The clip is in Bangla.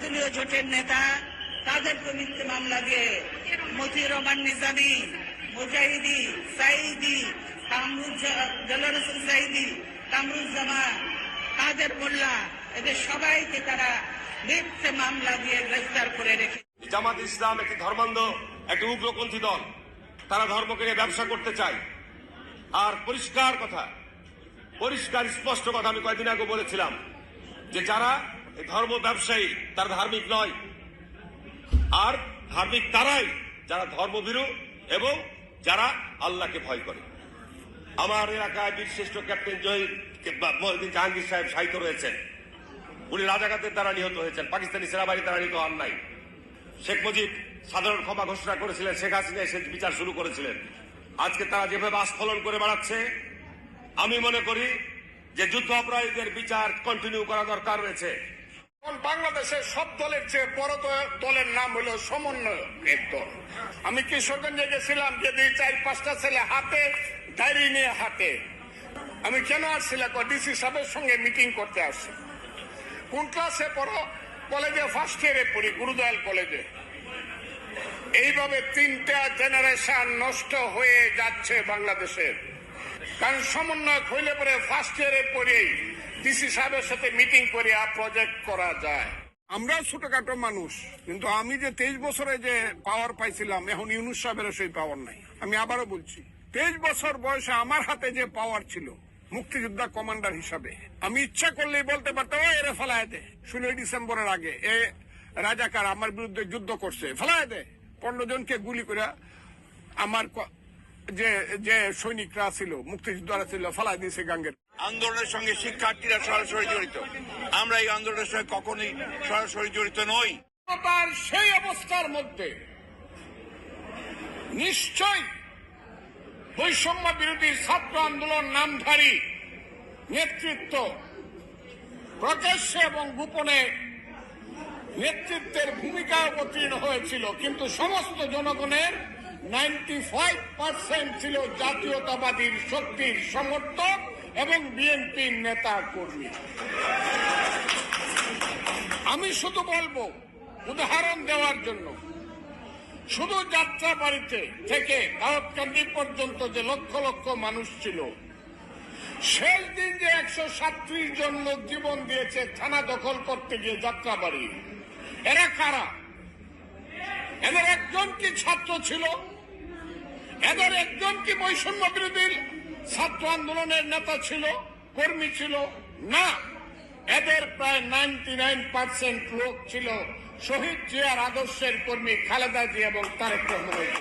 দলীয় জোটের নেতা তাদের মিথ্যে মামলা দিয়ে মতিউর রহমান নিজামী, মুজাহিদি সাইদি কামরুজ্জামান সাইদি কামরুজ্জামান কাদের মোল্লা, এদের সবাইকে তারা মিথ্যে মামলা দিয়ে গ্রেফতার করে রেখে জামাত ইসলাম একটি ধর্মান্ধ, একটি উগ্রপন্থী দল। তারা ধর্মকে নিয়ে ব্যবসা করতে চায়। আর পরিষ্কার কথা, পরিষ্কার স্পষ্ট কথা আমি কয়েকদিন আগে বলেছিলাম যে যারা ধর্ম ব্যবসায়ী, তারা ধার্মিক নয়। আর ধার্মিক তারাই যারা ধর্মভীরু এবং যারা আল্লাহকে ভয় করে। আমার এলাকায় বীরশ্রেষ্ঠ ক্যাপ্টেন জহির জাহাঙ্গীর সাহেব সাহিত্য রয়েছেন। উনি রাজাঘাতের দ্বারা নিহত হয়েছেন, পাকিস্তানি সেনাবাহিনী দ্বারা নিহত হন নাই। শেখ মুজিব সাধারণ ক্ষমা ঘোষণা করেছিলেন, শেখ হাসিনা এসে বিচার শুরু করেছিলেন। আজকে তারা যেভাবে আস্ফলন করে বেড়াচ্ছে, আমি মনে করি যে যুদ্ধ অপরাধীদের বিচার কন্টিনিউ করা দরকার রয়েছে। বাংলাদেশের সব দলের চেয়ে বড় দলের নাম হলো সমন্বয়ের দল। আমি কিশোরগঞ্জে গেছিলাম যে দুই চার পাঁচটা ছেলে হাতে ডায়েরি নিয়ে হাতে আমি কেন আসছিলাম ডিসি সাহেবের সঙ্গে মিটিং করতে আসছি। কোন ক্লাসে পড়ো? কলেজে ফার্স্ট ইয়ারে পড়ি, গুরুদয়াল কলেজে। এইভাবে তিনটা জেনারেশন নষ্ট হয়ে যাচ্ছে বাংলাদেশের। কারণ সমন্বয় হইলে পরে ফার্স্ট ইয়ারে পড়েই ডিসি সাহেবের সাথে মিটিং করে আর প্রজেক্ট করা যায়। আমরা ছোটখাটো মানুষ কিন্তু আমি যে তেইশ বছরে যে পাওয়ার পাইছিলাম এখন ইউনুস সাহেবের সেই পাওয়ার নাই। আমি আবারও বলছি তেইশ বছর বয়সে আমার হাতে যে পাওয়ার ছিল মুক্তিযোদ্ধা কমান্ডার হিসাবে আমি ইচ্ছা করলেই বলতে পারতাম "ও, এরে ফেলায় দে। ষোলোই ডিসেম্বরের আগে এ রাজাকার আমার বিরুদ্ধে যুদ্ধ করছে ফেলায় দে। পনেরো জনকে গুলি করে আমার যে যে সৈনিকরা ছিল মুক্তিযোদ্ধারা ছিল ফেলায় দিয়েছে গাঙ্গের। আন্দোলনের সঙ্গে শিক্ষার্থীরা সরাসরি জড়িত। আমরা এই আন্দোলনের সঙ্গে কখনোই সরাসরি জড়িত নই। তার সেই অবস্থার মধ্যে নিশ্চয় বৈষম্য বিরোধী ছাত্র আন্দোলন নামধারী নেতৃত্ব প্রকাশ্যে এবং গোপনে নেতৃত্বের ভূমিকা অবতীর্ণ হয়েছিল। কিন্তু সমস্ত জনগণের নাইনটি ফাইভ পার্সেন্ট ছিল জাতীয়তাবাদীর শক্তির সমর্থক এবং বিএনপির নেতা কর্মী। আমি শুধু বলব, উদাহরণ দেওয়ার জন্য, শুধু যাত্রা বাড়িতে থেকে দাওয়াতকান্দি পর্যন্ত যে লক্ষ লক্ষ মানুষ ছিল, শেষ দিন যে একশো সাতত্রিশ জন লোক জীবন দিয়েছে থানা দখল করতে গিয়ে যাত্রা বাড়ি এরা কারা? এদের একজন কি ছাত্র ছিল? এদের একজন কি বৈষম্য বিরোধী? ছাত্র আন্দোলনের নেতা ছিল, কর্মী ছিল? না। এদের প্রায় নাইনটি নাইন পার্সেন্ট লোক ছিল শহীদ জিয়ার আদর্শের কর্মী খালেদা জি এবং তারেক রহমানের।